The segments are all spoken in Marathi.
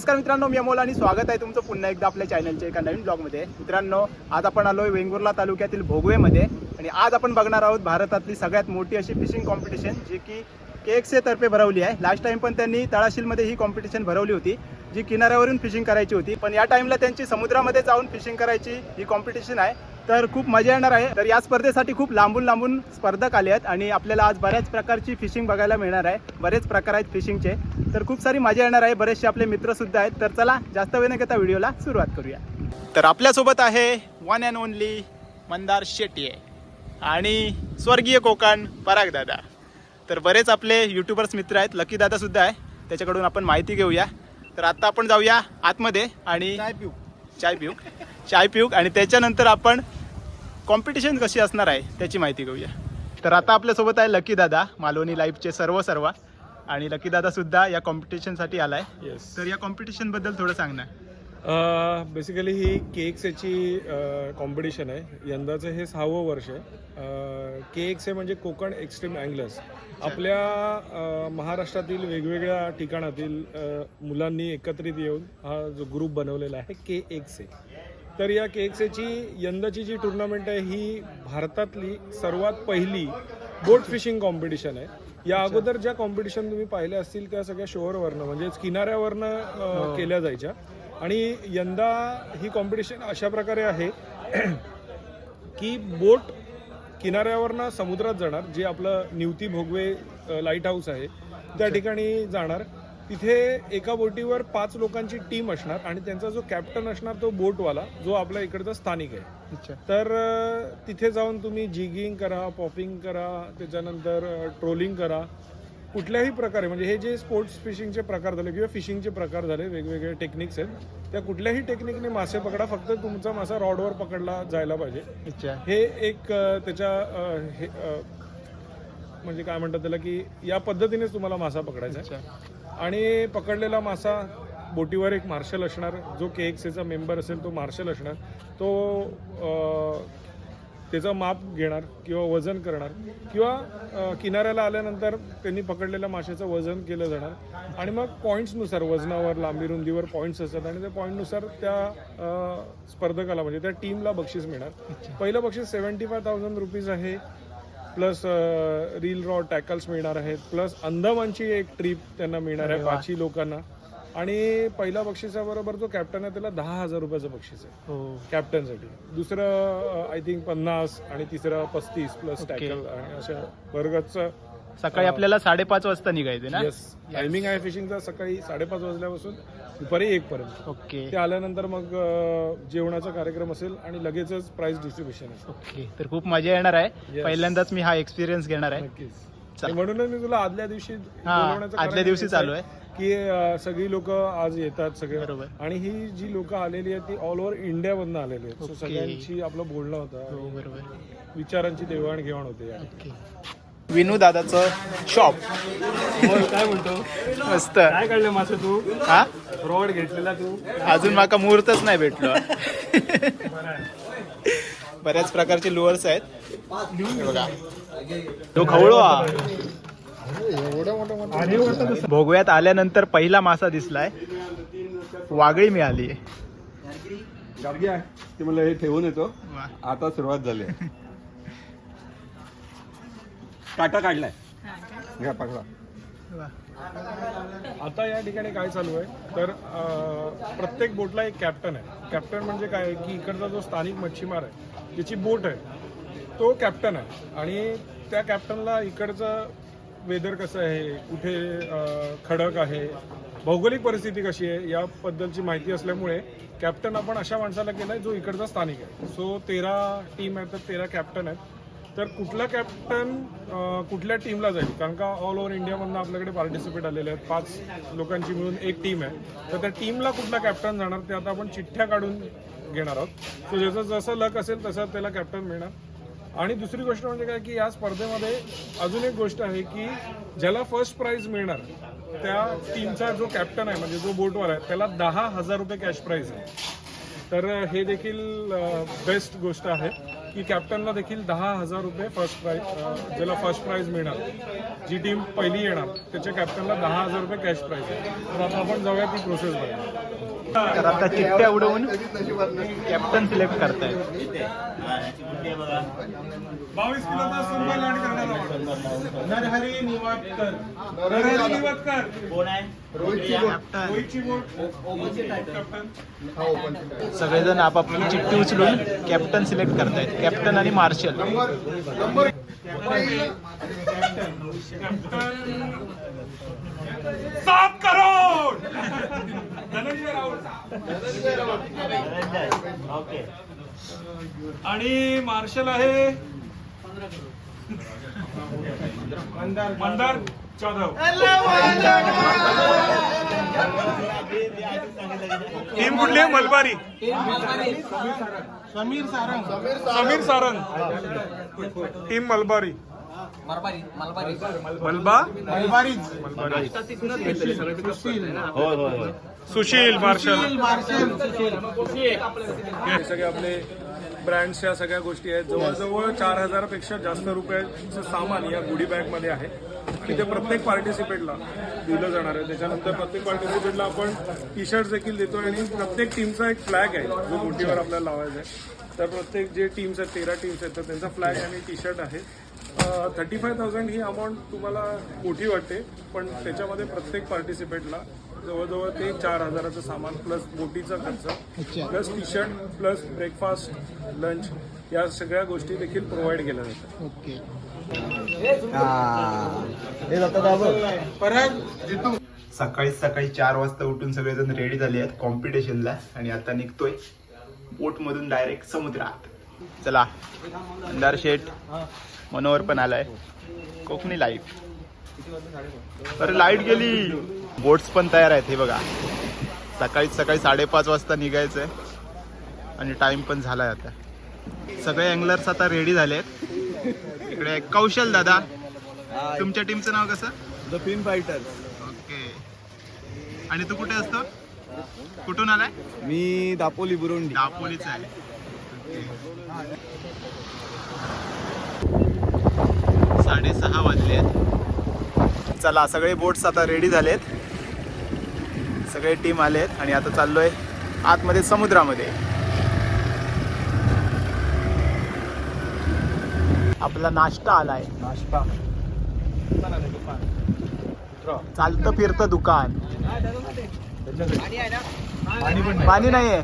नमस्कार मित्रांनो मी अमोल आणि स्वागत आहे तुमचं पुन्हा एकदा आपल्या चॅनलच्या एका नवीन ब्लॉगमध्ये मित्रांनो आज आपण आलो आहे वेंगुर्ला तालुक्यातील भोगवेमध्ये आणि आज आपण बघणार आहोत भारतातली सगळ्यात मोठी अशी फिशिंग कॉम्पिटिशन जी की के तर्फे भरवली आहे. लास्ट टाइम पण त्यांनी तळाशीलमध्ये ही कॉम्पिटिशन भरवली होती जी किनाऱ्यावरून फिशिंग करायची होती. पण या टाइमला त्यांची समुद्रामध्ये जाऊन फिशिंग करायची ही कॉम्पिटिशन आहे. तर खूप मजा येणार आहे. तर या स्पर्धेसाठी खूप लांबून लांबून स्पर्धक आले आहेत आणि आपल्याला आज बऱ्याच प्रकारची फिशिंग बघायला मिळणार आहे. बरेच प्रकार आहेत फिशिंगचे तर खूप सारी मजा येणार आहे. बरेचसे आपले मित्र सुद्धा आहेत. तर चला जास्त वेळ न घेता व्हिडिओला सुरुवात करूया. तर आपल्यासोबत आहे one and only Mandar Shetty. आणि स्वर्गीय कोकण पराग दादा. तर बरेच आपले युट्यूबर्स मित्र आहेत. लकी दादा सुद्धा आहे. त्याच्याकडून आपण माहिती घेऊया. तर आता आपण जाऊया आतमध्ये आणि चाय पिऊ. चाय पिऊ. चाय पिऊ आणि त्याच्यानंतर आपण कॉम्पिटिशन कशी असणार आहे त्याची माहिती घेऊया. तर आता आपल्यासोबत आहे लकी दादा मालवणी लाईफचे सर्व सर्व आणि लकी दादा सुद्धा या कॉम्पिटिशनसाठी आलाय. येस तर या कॉम्पिटिशनबद्दल थोडं सांग ना बेसिकली ही केक्स याची कॉम्पिटिशन आहे. यंदाचं हे सहावं वर्ष आहे. केक्स हे म्हणजे कोकण एक्स्ट्रीम अँगलर्स आपल्या महाराष्ट्रातील वेगवेगळ्या ठिकाणातील मुलांनी एकत्रित येऊन हा जो ग्रुप बनवलेला आहे के एक्स ए तर या के एक्स एची यंदाची जी टुर्नामेंट आहे ही भारतातली सर्वात पहिली बोट फिशिंग कॉम्पिटिशन आहे. या अगोदर ज्या कॉम्पिटिशन तुम्ही पाहिल्या असतील त्या सगळ्या शोअरवरनं म्हणजेच किनाऱ्यावरनं अ, केल्या जायच्या. आणि यंदा ही कॉम्पिटिशन अशा प्रकारे आहे की बोट किनाऱ्यावरनं समुद्रात जाणार जे आपलं निवती भोगवे लाइट हाऊस आहे त्या ठिकाणी जाणार. तिथे एका बोटीवर पाच लोकांची टीम असणार आणि त्यांचा जो कॅप्टन असणार तो बोटवाला जो आपल्या इकडचा स्थानिक आहे. तर तिथे जाऊन तुम्ही जिगिंग करा पॉपिंग करा त्याच्यानंतर ट्रोलिंग करा. कुठल्याही प्रकारे म्हणजे हे जे स्पोर्ट्स फिशिंगचे प्रकार झाले किंवा फिशिंगचे प्रकार झाले वेगवेगळे टेक्निक्स आहेत त्या कुठल्याही टेक्निकने मासे पकडा फक्त तुमचा मासा रॉडवर पकडला जायला पाहिजे. हे एक त्याच्या हे म्हणजे काय म्हणतात त्याला की या पद्धतीनेच तुम्हाला मासा पकडायचा आणि पकडलेला मासा बोटीवर एक मार्शल असणार जो के एक्स एचा मेंबर असेल तो मार्शल असणार तो त्याचं माप घेणार किंवा वजन करणार किंवा किनाऱ्याला आल्यानंतर त्यांनी पकडलेल्या माशाचं वजन केलं जाणार. आणि मग पॉईंट्सनुसार वजनावर लांबी रुंदीवर पॉईंट्स असतात. आणि त्या पॉईंटनुसार त्या स्पर्धकाला म्हणजे त्या टीमला बक्षीस मिळणार. पहिलं बक्षीस सेवन्टी फाय थाउजंड रुपीज आहे प्लस रील रॉ टॅकल्स मिळणार आहेत. प्लस अंदमानची एक ट्रिप त्यांना मिळणार आहे. पाचही लोकांना. आणि पहिल्या बक्षिसाबरोबर जो कॅप्टन आहे त्याला दहा हजार रुपयाचं बक्षीस आहे. हो. कॅप्टनसाठी दुसरं आय थिंक पन्नास आणि तिसरं पस्तीस प्लस. टॅकल आणि अशा वर्गाचं सकाळी आपल्याला साडेपाच वाजता निघायचे ना? येस टायमिंग आहे फिशिंगचा सकाळी साडेपाच वाजल्यापासून दुपारी एक पर्यंत. ओके ते आल्यानंतर मग अ, जेवणाचा कार्यक्रम असेल आणि लगेचच प्राइस डिस्ट्रीब्युशन असेल ओके तर खूप मजा येणार आहे. Yes. पहिल्यांदाच मी हा एक्सपिरियन्स घेणार आहे. नक्कीच. चला. आणि म्हणूनच मी तुला आदल्या दिवशी हा, बोलवण्याचं कारण आदल्या दिवशी हेच आहे चालू आहे. की सगळी लोक आज येतात सगळे. बरोबर. आणि ही जी लोक आलेली आहेत ती ऑल ओव्हर इंडिया मधून आलेली आहेत. सो. सगळ्यांची आपलं बोलणं हो होतं बरोबर. विचारांची देवाणघेवाण होते ओके. विनू दादाचं शॉप काय म्हणतो मस्त. काय काढलं माझं तू? हा? रॉड घेतलेला तू? अजून माका मुहूर्तच नाही भेटलो. बऱ्याच प्रकारचे लुअर्स आहेत. हे बघा. तो खवळो हा. भोगव्यात आल्यानंतर पहिला मासा दिसलाय. वागळी मिळाली. ते मला हे ठेवून येतो. आता सुरुवात झाली आहे. काटा काढलाय. घ्या पकडा. आता या ठिकाणी काय चालू आहे? तर प्रत्येक बोटला एक कॅप्टन आहे. कॅप्टन म्हणजे काय? आहे की इकडचा जो स्थानिक मच्छीमार आहे ज्याची बोट आहे तो कॅप्टन आहे. आणि त्या कॅप्टनला इकडचं वेदर कसं आहे? कुठे खडक आहे? भौगोलिक परिस्थिती कशी आहे? याबद्दलची माहिती असल्यामुळे कॅप्टन आपण अशा माणसाला केलाय जो इकडचा स्थानिक आहे. सो तेरा टीम आहेत तर तेरा कॅप्टन आहेत. तर कुठला कॅप्टन कुठल्या टीमला जाईल? कारण का ऑल ओव्हर इंडियामधनं आपल्याकडे पार्टिसिपेट आलेले आहेत. पाच लोकांची मिळून एक टीम आहे. तर त्या टीमला कुठला कॅप्टन जाणार? ते आता आपण चिठ्ठ्या काढून घेणार आहोत. सो ज्याचं जसं लक असेल तसं त्याला कॅप्टन मिळणार. आणि दुसरी गोष्ट म्हणजे काय की या स्पर्धेमध्ये अजून एक गोष्ट आहे की ज्याला फर्स्ट प्राइज मिळणार त्या टीमचा जो कॅप्टन आहे म्हणजे जो बोटवर आहे त्याला दहा हजार रुपये कॅश प्राईज आहे. तर हे देखील बेस्ट गोष्ट आहे. की कॅप्टनला देखील दहा हजार रुपये फर्स्ट प्राईज ज्याला फर्स्ट प्राईज मिळणार जी टीम पहिली येणार त्याच्या कॅप्टनला दहा हजार रुपये कॅश प्राईज आहे तर आता आपण जाऊया ती प्रोसेस तर आता चिठ्ठ्या उडवून कॅप्टन सिलेक्ट करतायत बावीस किलोचा सुंदर land. Narhari Niwadkar Narhari Niwatkar. Boat. Captain. सगळेजण आपापली चिठ्ठी उचलून कॅप्टन सिलेक्ट करतायत. कॅप्टन आणि मार्शल सात करोड! धनंजय राऊत. आणि मार्शल आहे? मंदार जाधव. टीम कुठली? आहे मलबारी. समीर सारंग. समीर सारंग. टीम मलबारी. मलबा? सुशील. मार्शल. सगळे आपले ब्रँड्सच्या सगळ्या गोष्टी आहेत. जवळजवळ चार हजारापेक्षा जास्त रुपयाचं सामान या गुडी बॅगमध्ये आहे. आणि ते प्रत्येक पार्टिसिपेटला दिलं जाणार आहे. त्याच्यानंतर प्रत्येक पार्टिसिपेटला आपण टी शर्ट देखील देतो आणि प्रत्येक टीमचा एक फ्लॅग आहे जो गुटीवर आपल्याला लावायचा आहे. तर प्रत्येक जे टीम्स आहेत तेरा टीम्स आहेत तर त्यांचा फ्लॅग आणि टी शर्ट आहे. थर्टी फाय थाउजंड ही अमाऊंट तुम्हाला मोठी वाटते पण त्याच्यामध्ये प्रत्येक पार्टिसिपेटला जवळजवळ ते चार हजाराचं सामान प्लस बोटीचा खर्च plus T shirt plus breakfast lunch या सगळ्या गोष्टी देखील प्रोव्हाइड केल्या जातात. ओके सकाळी सकाळी चार वाजता उठून सगळेजण रेडी झाले आहेत कॉम्पिटिशनला आणि आता निघतोय बोट मधून डायरेक्ट समुद्रात. चला अंधार शेठ मनोहर पण आलाय. कोकणी लाइट अरे लाइट गेली. बोट्स पण तयार आहेत हे बघा. सकाळी सकाळी साडेपाच वाजता निघायचंय. आणि टाइम पण झालाय आता. सगळे अँगलर्स आता रेडी झालेत. इकडे कौशल दादा. तुमच्या टीमचं नाव कसं? द फिन फायटर ओके आणि तू कुठे असतो? कुठून आलाय? मी दापोली बुरुंडी. दापोलीच आहे. साडेसहा वाजले आहेत चला सगळे बोट्स आता रेडी झालेत. सगळे टीम आलेत आणि आता चाललोय आतमध्ये समुद्रामध्ये. आपला नाश्ता आलाय. नाश्ता. चालतं फिरतं दुकान. पाणी नाहीये.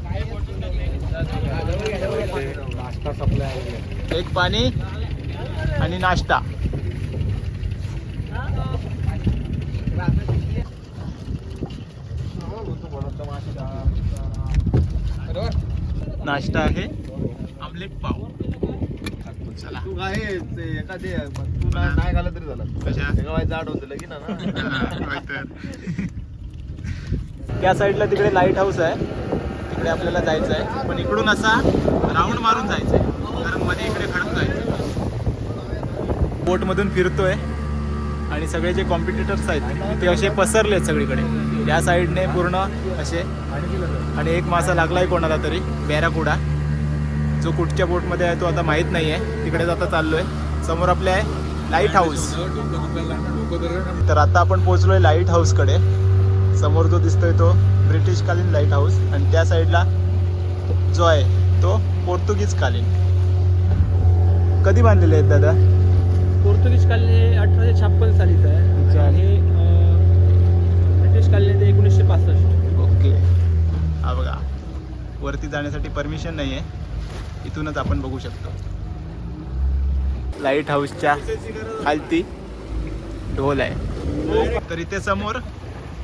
एक पाणी आणि नाश्ता. नाश्ता आहे. आमलेट पाव. चला तू काय ते एखादे नाही नाही घाला तरी झालं. कशा? एका जाड होतं लगीन ना त्या साईडला तिकडे लाइट हाऊस आहे. तिकडे आपल्याला जायचं आहे. पण इकडून असा राऊंड मारून जायचं आहे कारण मध्ये इकडे खडक जायचं बोटमधून फिरतोय. आणि सगळे जे कॉम्पिटिटर्स आहेत ते असे पसरले आहेत सगळीकडे. या साईडने पूर्ण असे आणि एक मासा लागलाय कोणाला तरी बॅराकुडा. जो कुठच्या बोटमध्ये आहे तो आता माहीत नाही आहे तिकडे आता चाललोय. समोर आपले आहे लाइट हाऊस तर आता आपण पोहोचलोय लाइट हाऊसकडे समोर जो दिसतोय तो ब्रिटिशकालीन लाइट हाऊस आणि त्या साईडला जो आहे तो पोर्तुगीजकालीन. कधी बांधलेले आहेत दादा? पोर्तुगीज कालीन हे अठराशे छप्पन सालीचं आहे. आणि हे अं, ब्रिटिश कालीन ते एकोणीसशे पासष्ट. ओके. हा बघा. वरती जाण्यासाठी परमिशन नाही आहे इथूनच आपण बघू शकतो. लाइट हाऊसच्या खालती ढोल आहे. तर इथे समोर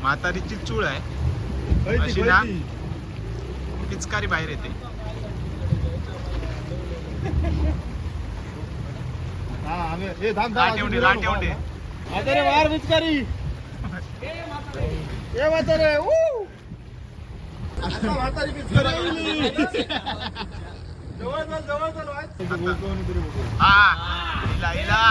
म्हातारीची चूळ आहे. अशी ना पिचकारी बाहेर येते. लाट एवढी लाट एवढी वार पिचकारी ये म्हातारे ऊ. आता म्हातारी पिचकारी जवळ चल जवळ चल वाच. हा इला इला.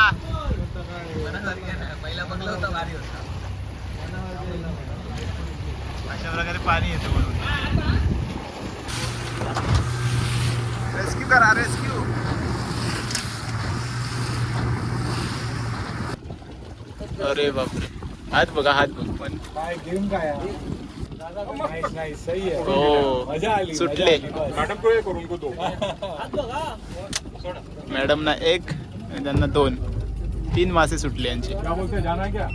अशा प्रकारे पाणी येतं म्हणून. रेस्क्यू करा रेस्क्यू अरे बापरे. हात बघा हात बघ. पण काय गेम काय सही है हो. मजा आली सुटले. मॅडम को एक और उनको दो मॅडम ना एक आणि त्यांना दोन. तीन मासे सुटले यांचे. क्या बोलते हैं, जाना है क्या?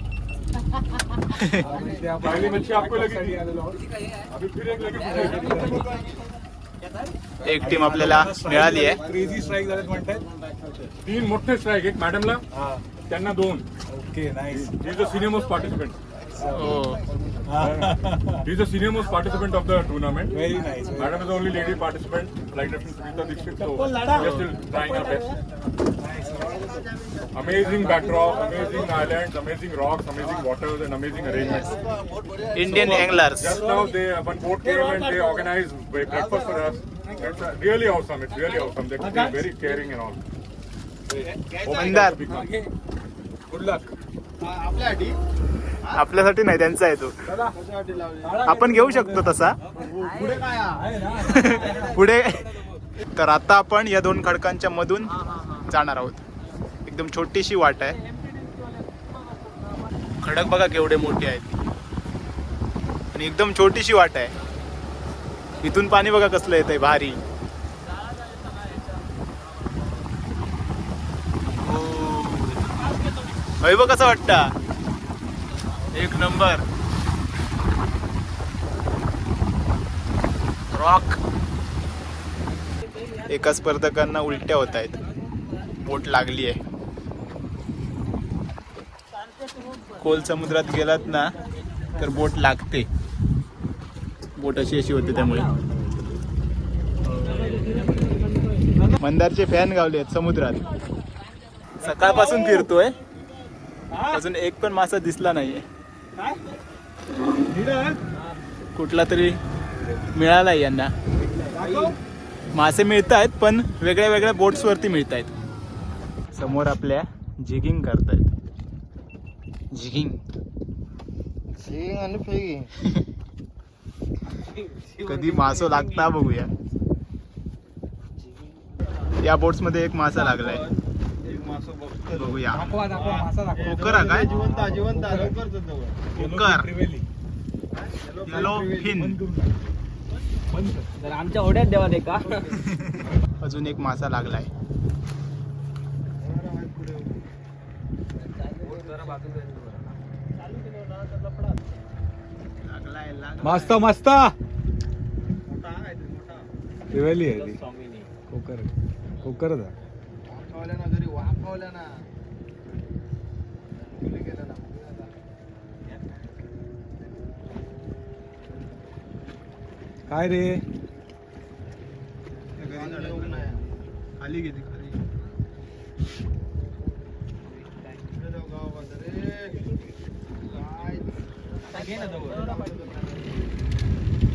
पहली मच्छी आपको लगी अभी फिर एक लगी एक टीम आपल्याला मिळाली आहे. क्रेझी स्ट्राईक झालेत म्हणतात. तीन मोठे स्ट्राईक एक मॅडमला. हा. त्यांना दोन okay nice is a senior most participant हो is a senior most participant of the tournament very nice Madam is the only lady participant, like different Sunita Dixit, so we are still trying our best. Amazing backdrop, amazing islands, amazing rocks, amazing waters, and amazing arrangements. Indian anglers Just now, they one boat came and they organized bre- breakfast for us. It's uh, really awesome. It's really awesome. They're being very caring and all. Hope good luck आपल्यासाठी नाही त्यांचा आहे तो. आपण घेऊ शकतो तसा. पुढे. तर आता आपण या दोन खडकांच्या मधून जाणार आहोत. एकदम छोटीशी वाट आहे. खडक बघा केवढे मोठे आहेत. आणि एकदम छोटीशी वाट आहे. इथून पाणी बघा कसलं येतंय भारी. वैभव कसं वाटतं? एक नंबर. रॉक एका स्पर्धकांना उलट्या होत आहेत. बोट लागली आहे खोल समुद्रात गेलात ना तर बोट लागते. बोट अशी अशी होते त्यामुळे. मंदारचे फॅन गावले आहेत समुद्रात. सकाळपासून फिरतोय. अजून एक पण मासा दिसला नाहीये. कुठला तरी मिळाला यांना. मासे मिळत आहेत पण वेगळ्या वेगळ्या बोट्स वरती मिळत आहेत समोर आपल्या जिगिंग करतायत. जिगिंग. कधी मासो लागता बघूया. या बोट्समध्ये एक मासा लागलाय. बघूया. कोकर हा काय? कोकर. येलो फिन तर आमच्या ओढ्यात देवा दे का? अजून एक मासा लागलाय. मस्त मस्त. त्रिवेली आहे. आहे काय रे? खाली गेली खाली.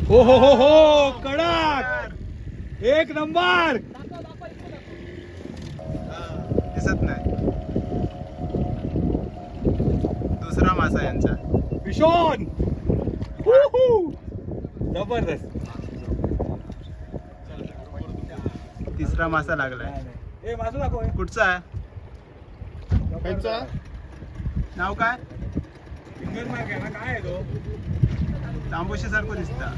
हो हो हो हो कडक. एक नंबर. दिसत नाही. दुसरा मासा यांचा. विशोन जबरदस्त. तिसरा मासा लागलाय. कुठचा आहे? नाव काय? फिंगर मार्क आहे ना काय तो? तांबोशी सारखं दिसता.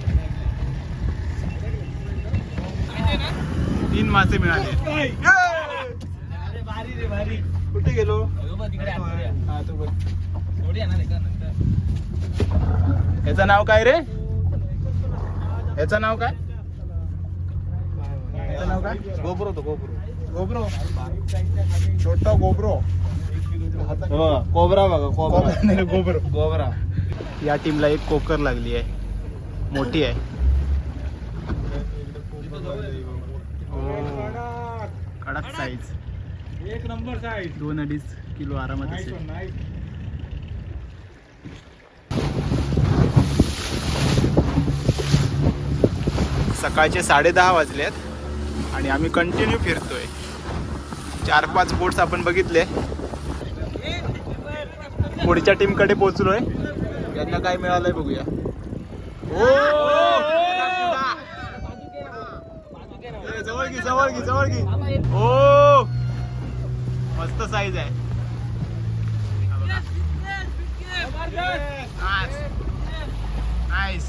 तीन मासे मिळाले. रे भारी. कुठे गेलो? हा तो बघ. याचं नाव काय रे? याचं नाव काय? याचं नाव काय? गोप्रो तो गोप्रो गोब्रो. छोटा गोब्रो. कोबरा बघा कोबरा. नाही गोब्रो. कोबरा या टीमला एक कोकर लागली आहे. मोठी आहे. कडक साईज एक नंबर साईज दोन अडीच किलो आरामात असेल. सकाळचे साडेदहा वाजलेत आणि आम्ही कंटिन्यू फिरतोय. चार पाच बोट्स आपण बघितले. पुढच्या टीमकडे पोहोचलोय. यांना काय मिळालंय बघूया. ओ! जवळ घे जवळ घे जवळ घे. ओ! मस्त साईज आहे. नाईस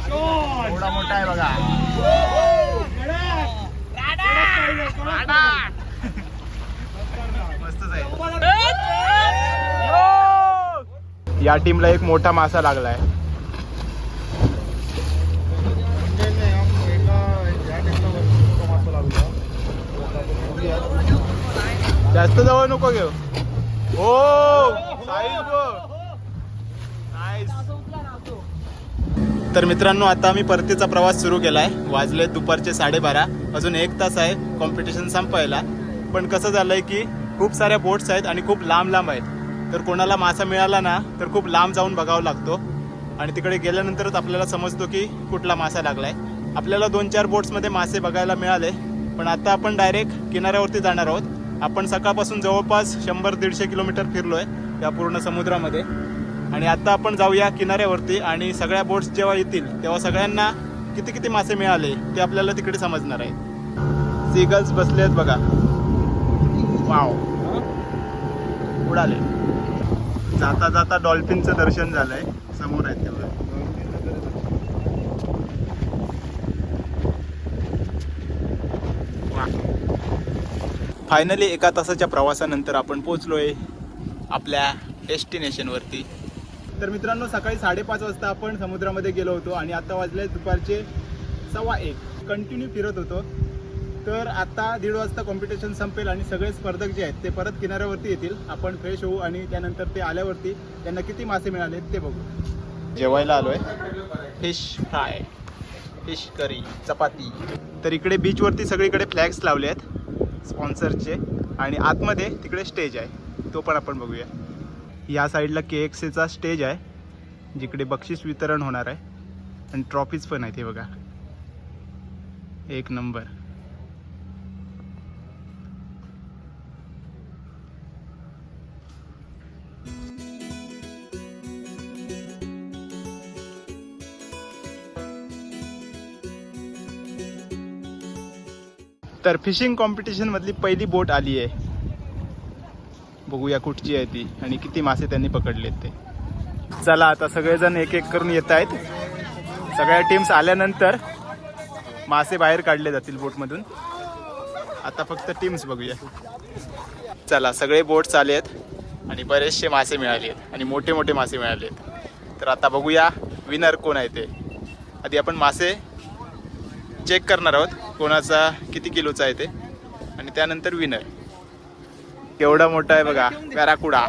एवढा मोठा आहे बघा. राडा. मस्तच आहे या टीमला एक मोठा मासा लागलाय. जास्त जवळ नको घेऊ. हो साईज तर मित्रांनो आता आम्ही परतीचा प्रवास सुरू केलाय. वाजले दुपारचे साडेबारा. अजून एक तास आहे. कॉम्पिटिशन संपायला. पण कसं झालंय की खूप साऱ्या बोट्स आहेत आणि खूप लांब लांब आहेत. तर कोणाला मासा मिळाला ना तर खूप लांब जाऊन बघावा लागतो. आणि तिकडे गेल्यानंतरच आपल्याला समजतो की कुठला मासा लागलाय. आपल्याला दोन चार बोट्समध्ये मासे बघायला मिळाले. पण आता आपण डायरेक्ट किनाऱ्यावरती जाणार आहोत. आपण सकाळपासून जवळपास शंभर दीडशे किलोमीटर फिरलोय या पूर्ण समुद्रामध्ये. आणि आता आपण जाऊया किनाऱ्यावरती आणि सगळ्या बोट्स जेव्हा येतील तेव्हा सगळ्यांना किती किती मासे मिळाले ते आपल्याला तिकडे समजणार आहे. सीगल्स बसले आहेत बघा. वाव उडाले. जाता जाता डॉल्फिनचं दर्शन झालंय. समोर आहेत फायनली एका तासाच्या प्रवासानंतर आपण पोहोचलोय आपल्या डेस्टिनेशनवरती तर मित्रांनो सकाळी साडेपाच वाजता आपण समुद्रामध्ये गेलो होतो आणि आता वाजले दुपारचे सव्वा एक. कंटिन्यू फिरत होतो. तर आता दीड वाजता कॉम्पिटिशन संपेल आणि सगळे स्पर्धक जे आहेत ते परत किनाऱ्यावरती येतील. आपण फ्रेश होऊ आणि त्यानंतर ते आल्यावरती त्यांना किती मासे मिळाले ते बघू. जेवायला आलोय. Fish fry fish curry chapati. तर इकडे बीचवरती सगळीकडे फ्लॅग्स लावले आहेत स्पॉन्सरचे आणि आतमध्ये तिकडे स्टेज आहे. तो पण आपण बघूया. या साईडला के एक्स एचा स्टेज आहे जिकडे बक्षीस वितरण होणार आहे. आणि ट्रॉफीज पण आहेत हे बघा. एक नंबर. तर फिशिंग कॉम्पिटिशनमधली पहिली बोट आली आहे. बघूया कुठची आहे ती आणि किती मासे त्यांनी पकडले ते. चला आता सगळेजण एक एक करून येत आहेत. सगळ्या टीम्स आल्यानंतर मासे बाहेर काढले जातील बोटमधून आता फक्त टीम्स बघूया. चला सगळे बोट्स आले आहेत आणि बरेचसे मासे मिळाले आहेत आणि मोठे मोठे मासे मिळाले आहेत. तर आता बघूया विनर कोण आहे ते. आधी आपण मासे चेक करणार आहोत. कोणाचा किती किलोचा आहे ते? आणि त्यानंतर विनर केवढा मोठा आहे बघा पॅराकुडा.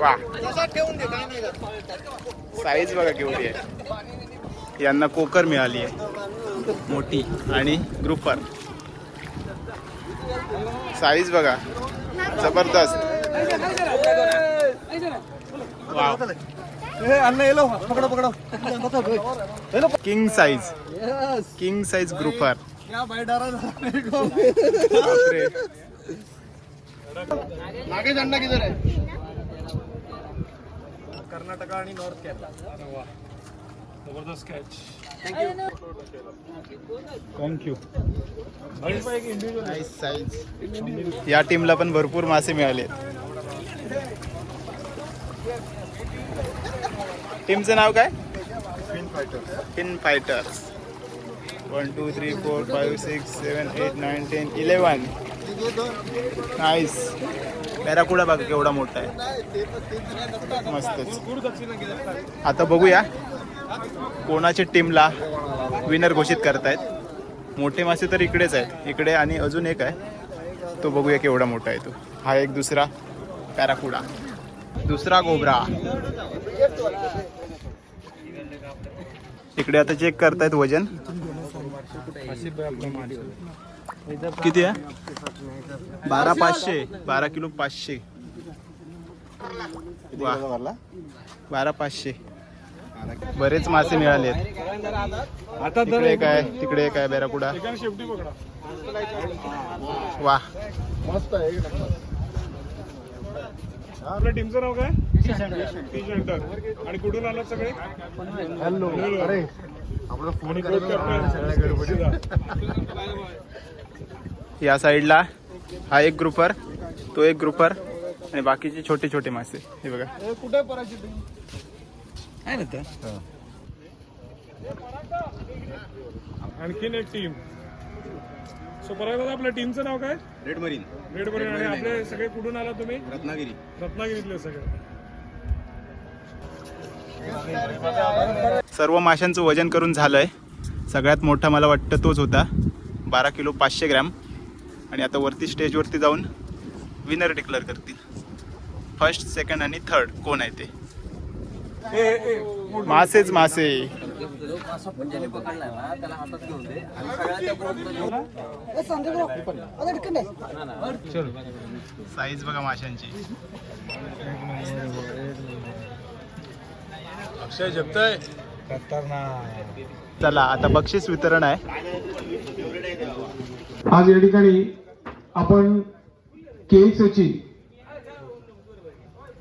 वा. साईज बघा केवढी आहे. यांना कोकर मिळाली आहे. मोठी. आणि ग्रुपर साईज बघा. जबरदस्त. Wow king size king size grouper. बापरे. कर्नाटका आणि नॉर्थ केरला. जबरदस्त कॅच थँक्यू साईज या टीमला पण भरपूर मासे मिळाले टीमचं नाव काय? Fin fighters one two three four five six seven eight nine ten eleven nice barracuda बघा केवढा मोठा आहे. मस्तच. आता बघूया. कोणाच्या टीमला विनर घोषित करतायत. मोठे मासे तर इकडेच आहेत. इकडे आणि अजून एक आहे. तो बघूया केवढा मोठा आहे तो. हा एक दुसरा पॅराकुडा. दुसरा गोबरा इकडे आता चेक करतायत वजन. किती आहे? बारा पाचशे. बारा किलो पाचशे. बारा पाचशे. बरेच मासे मिळाले आता तिकडे एक आहे तिकडे एक आहे बॅराकुडा. एकाने वा आपल्या टीमचं नाव काय? टी सेंटर आणि कुठून आलात सगळे? हॅलो. अरे या साईडला हा एक ग्रुपर तो एक ग्रुपर आणि बाकीचे छोटे छोटे मासे. हे बघा. आणखीन एक टीम सो परत आपल्या टीमचं नाव काय? रेड मरीन रेड बरेन आणि आपले सगळे कुठून आला तुम्ही? रत्नागिरी. रत्नागिरीतले सगळे. सर्व माशांचं वजन करून झालंय. सगळ्यात मोठा मला वाटतं तोच होता. बारा किलो पाचशे ग्रॅम. आणि आता वरती स्टेजवरती जाऊन विनर डिक्लेअर करतील. फर्स्ट सेकंड आणि थर्ड कोण आहे ते? मासेच मासे. साईज बघा माशांची. अक्षय जगताय चला आता बक्षीस वितरण आहे. आज या ठिकाणी आपण केएक्सची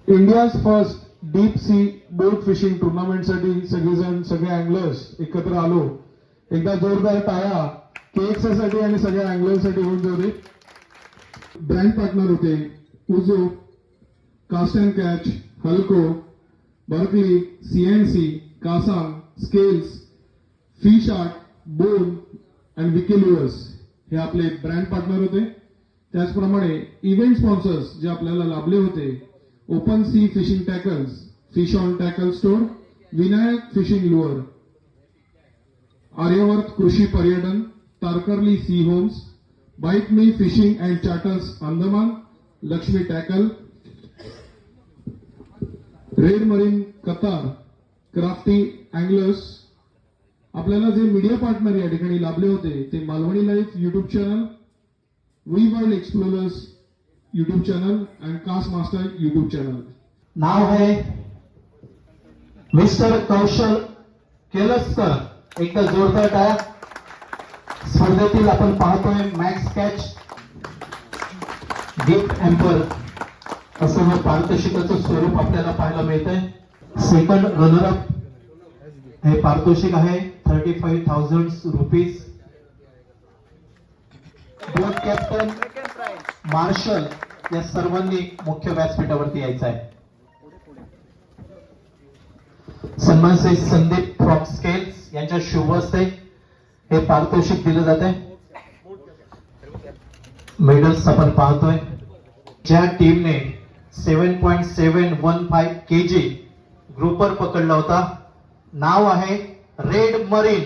India's first deep sea boat fishing टुर्नामेंटसाठी सगळेजण सगळे अँगलर्स एकत्र आलो. एकदा जोरदार टाळ्या केएक्ससाठी आणि सगळ्या अँगलर्ससाठी होऊन जाऊ दे. ब्रँड पार्टनर होते उजो cast and catch Halco Berkley CNC Casa scales fish art bone and Vicky हे आपले ब्रँड पार्टनर होते. त्याचप्रमाणे इव्हेंट स्पॉन्सर्स जे आपल्याला लाभले होते open sea fishing tackles fish on tackle store Vinayak fishing lure Aryavart Krishi Paryatan Tarkarli sea homes bike me fishing and charters Andaman Laxmi tackle red marine Qatar crafty anglers आपल्याला जे मीडिया पार्टनर या ठिकाणी लाभले होते ते Malvani life YouTube channel we world explorers YouTube channel and cast master YouTube channel नाव आहे मिस्टर कौशल केलसकर. एकदा जोरदार टाळ्या स्पर्धेतील आपण पाहतोय मॅक्स कॅच गिफ्ट एम्पर असं हे पारितोषिकाचं स्वरूप आपल्याला पाहायला मिळतंय. सेकंड रनरअप हे पारितोषिक आहे thirty five thousand rupees boat captain marshal या सर्वांनी मुख्य व्यासपीठावरती यायचं आहे. सन्मान श्री संदीप फ्रॉम स्केल्स यांच्या शुभ हस्ते हे पारितोषिक दिलं जात आहे. मेडल्स आपण पाहतोय. ज्या टीमने seven point seven one five K G grouper पकडला होता. नाव आहे red marine.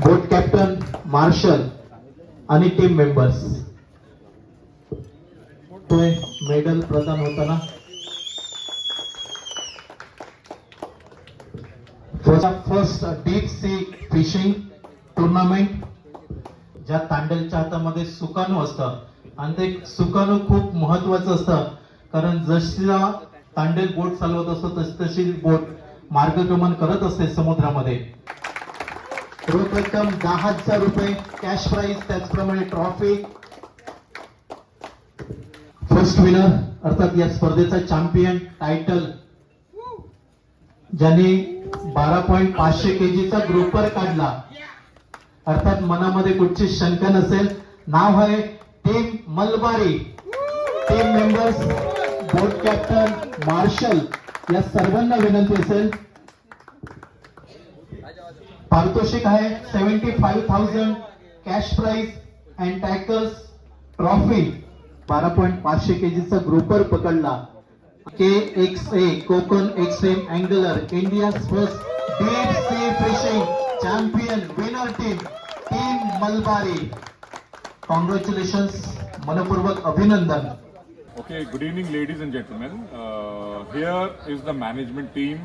Boat captain marshal आणि टीम मेंबर्स. मेडल प्रदान होताना. First deep sea fishing tournament ज्या तांडेलच्या हातामध्ये सुकाणू असतं. आणि ते सुकाणू खूप महत्वाचं असतं. कारण जशीला तांडेल बोट चालवत असतो तशी तशी बोट मार्गक्रमण करत असते समुद्रामध्ये. रोख रक्कम दहा हजार रुपये कॅश प्राइज त्याचप्रमाणे ट्रॉफी फर्स्ट विनर अर्थात या स्पर्धेचा चॅम्पियन टायटल ज्यांनी बारा पॉईंट पाचशे केजीचा ग्रुपर काढला. अर्थात मनामध्ये कुठची शंका नसेल नाव आहे team Malabari. Team members boat captain marshal या सर्वांना विनंती असेल. पारितोषिक आहे seventy five thousand cash prize and tackles trophy बारा पॉईंट पाचशे केजीचा ग्रुपर पकडला. K X A Konkan extreme angler India first deep sea fishing champion winner team team Malabari. Congratulation मनपूर्वक अभिनंदन Okay, good evening, ladies and gentlemen. Uh, here is the management team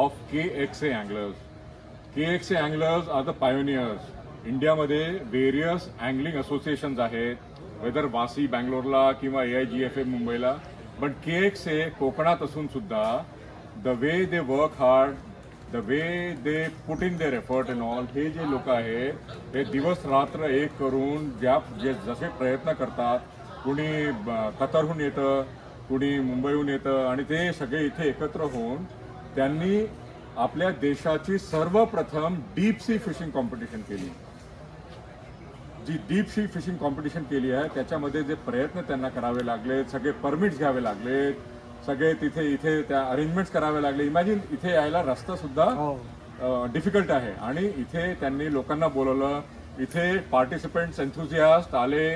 of KXA Anglers. KXA Anglers are the pioneers. इंडियामध्ये वेरियस अँगलिंग असोसिएशन्स आहेत वेदर वासी बँगलोरला किंवा ए आय जी एफ ए मुंबईला बट के एक्स ए कोकणात असून सुद्धा the way they work hard the way they put in their effort and all हे जे लोक आहेत हे दिवस रात्र एक करून ज्या जे जसे प्रयत्न करतात कुणी कतारहून येतं कुणी मुंबईहून येतं आणि ते सगळे इथे एकत्र होऊन त्यांनी आपल्या देशाची सर्वप्रथम डीप सी फिशिंग कॉम्पिटिशन केली. जी डीप सी फिशिंग कॉम्पिटिशन केली आहे त्याच्यामध्ये जे प्रयत्न त्यांना करावे लागले सगळे परमिट्स घ्यावे लागलेत सगळे तिथे इथे त्या अरेंजमेंट्स करावे लागले. इमॅजिन इथे यायला रस्ता सुद्धा डिफिकल्ट आहे. आणि इथे त्यांनी लोकांना बोलवलं इथे पार्टिसिपेंट्स एन्थुझियास्ट आले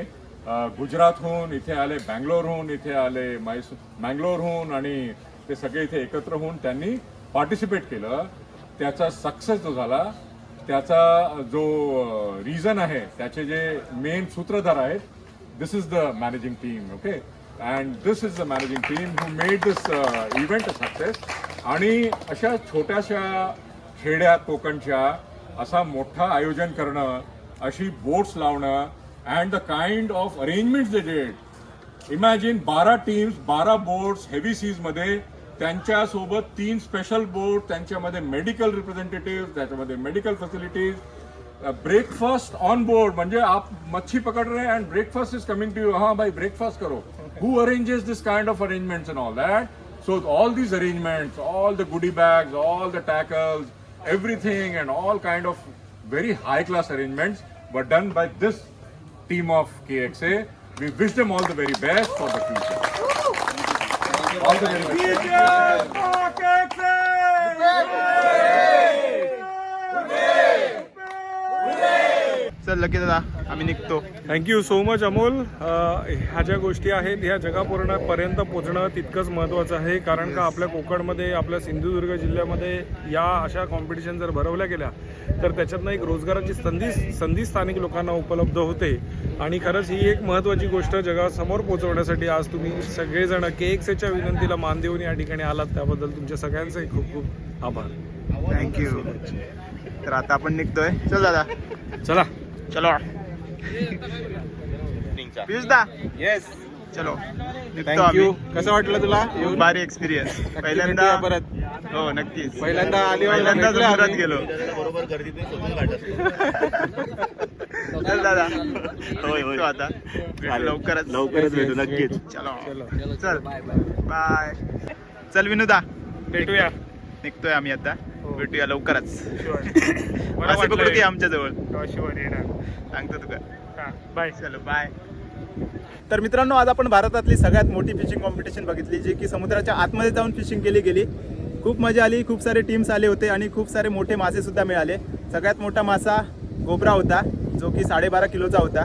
गुजरातहून इथे आले बँगलोरहून इथे आले मैसूर मँगलोरहून आणि ते सगळे इथे एकत्र होऊन त्यांनी पार्टिसिपेट केलं. त्याचा सक्सेस जो झाला त्याचा जो रिझन आहे त्याचे जे मेन सूत्रधार आहेत this is the managing team okay and this is the managing team who made this event a success आणि अशा छोट्याशा खेड्या कोकणच्या असा मोठा आयोजन करणं अशी बोट्स लावणं and the kind of arrangement they did imagine बारा टीम्स बारा बोट्स हेवी सीजमध्ये त्यांच्यासोबत तीन स्पेशल बोट त्यांच्यामध्ये मेडिकल रिप्रेझेंटेटिव्ह त्याच्यामध्ये medical facilities breakfast on board म्हणजे आप मच्छी पकड़ रहे and breakfast is coming to you हां भाई ब्रेकफास्ट करो. who arranges this kind of arrangements and all that. So all these arrangements, all the goodie bags, all the tackles, everything and all kind of very high class arrangements were done by this team of KXA. We wish them all the very best for the future. All the very best. चल लगेच दादा आम्ही निघतो. Thank you so much Amol. ह्या ज्या गोष्टी आहेत ह्या जगापूर्णपर्यंत पोचणं तितकंच महत्त्वाचं आहे. कारण का आपल्या कोकणमध्ये आपल्या सिंधुदुर्ग जिल्ह्यामध्ये या अशा कॉम्पिटिशन जर भरवल्या गेल्या तर त्याच्यातनं एक रोजगाराची संधी संधी स्थानिक लोकांना उपलब्ध होते. आणि खरंच ही एक महत्त्वाची गोष्ट जगासमोर पोहोचवण्यासाठी आज तुम्ही सगळेजण के एक्स एच्या विनंतीला मान देऊन या ठिकाणी आलात. त्याबद्दल तुमच्या सगळ्यांचे खूप खूप आभार. थँक्यू तर आता आपण निघतोय. चल दादा. चला. चलो. पियुष दा येस चलो. निघतो आम्ही. कसं वाटलं तुला? खूप भारी एक्सपिरियन्स पहिल्यांदा परत. हो नक्कीच. पहिल्यांदा आली पहिल्यांदा समुद्रात गेलो. चल दादा. होय होय. आता. भेटू लवकरच. लवकरच भेटू नक्कीच. चलो. चल. बाय चल विनुदा. भेटूया. निघतोय आम्ही आता. भेटूया लवकरच. मासे वाटलंय. पकडते आमच्या जवळ शिवाय येणार. सांगतो तुका. बाय चलो बाय तर मित्रांनो आज आपण भारतातली सगळ्यात मोठी फिशिंग कॉम्पिटिशन बघितली जी की समुद्राच्या आतमध्ये जाऊन फिशिंग केली गेली. खूप मजा आली खूप सारे टीम्स आले होते आणि खूप सारे मोठे मासे सुद्धा मिळाले. सगळ्यात मोठा मासा गोबरा होता जो की साडेबारा किलोचा होता.